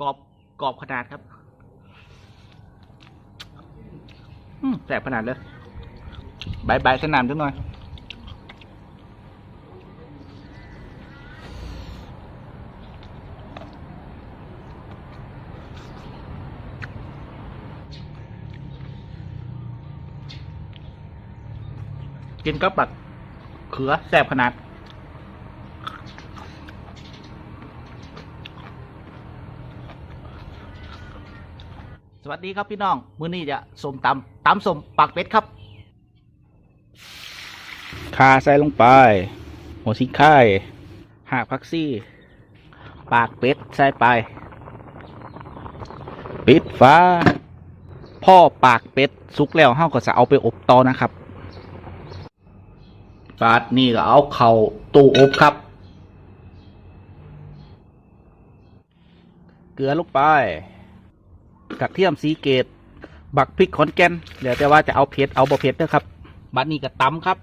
กรอบกรอบขนาดครับแสบขนาดเลยบายบายสนามจังหน่อยกินกับบักเขือแสบขนาด สวัสดีครับพี่น้อง มื้อนี้จะสมตำตำสมปากเป็ดครับคาใส่ลงไปหัวสิงค่ายหากพักซี่ ปากเป็ดใส่ไป ปิดฟ้า พ่อปากเป็ดสุกแล้วเฮาก็จะเอาไปอบต่อนะครับบาดนี่ก็เอาเข่าตู้อบครับ เกลือลงไป กระเทียมสีเกต บักพริกขอนแก่นเหลือแต่ว่าจะเอาเผ็ดเอาบ่เผ็ดนะครับ บัดนี้ก็ตำครับ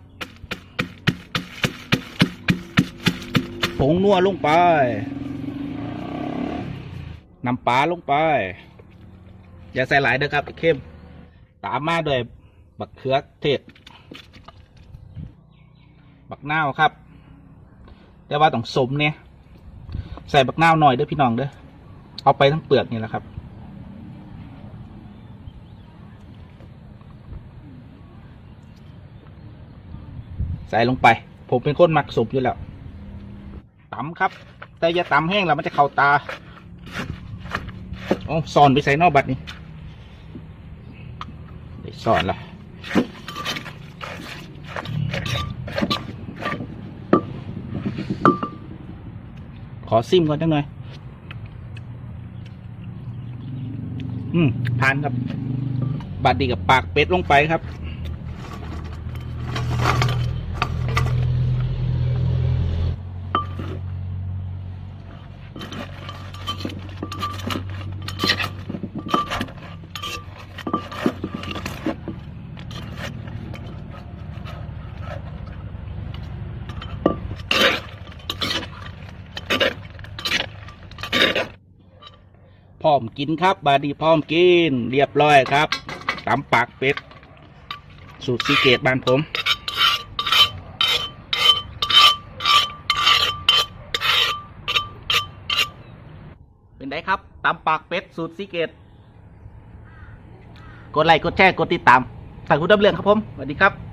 ผงนัวลงไป น้ำปลาลงไป อย่าใส่หลายเด้อครับเข้ม ตามมาด้วยบักเขือเทศ บักนาวครับ แต่ว่าต้องสมเนี่ย ใส่บักนาวหน่อยเด้อพี่น้องเด้อ เอาไปทั้งเปลือกนี่แหละครับ ใส่ลงไป ผมเป็นคนมักสุบอยู่แล้วตำครับ แต่อย่าตำแห้งแล้วมันจะเข้าตาโอ้ซอนไปใส่นอกบัดนี้ได้ซ่อนละขอซิมก่อนจังหน่อย อืมผ่านครับ บัดดีกับปากเป็ดลงไปครับ พร้อมกินครับ บาดีพร้อมกิน เรียบร้อยครับตำปากเป็ด สูตรซีเกตบ้านผมเป็นไงครับตำปากเป็ดสูตรซีเกตกดไลค์กดแชร์กดติดตามสั่งคุณดำเรื่องครับผมสวัสดีครับ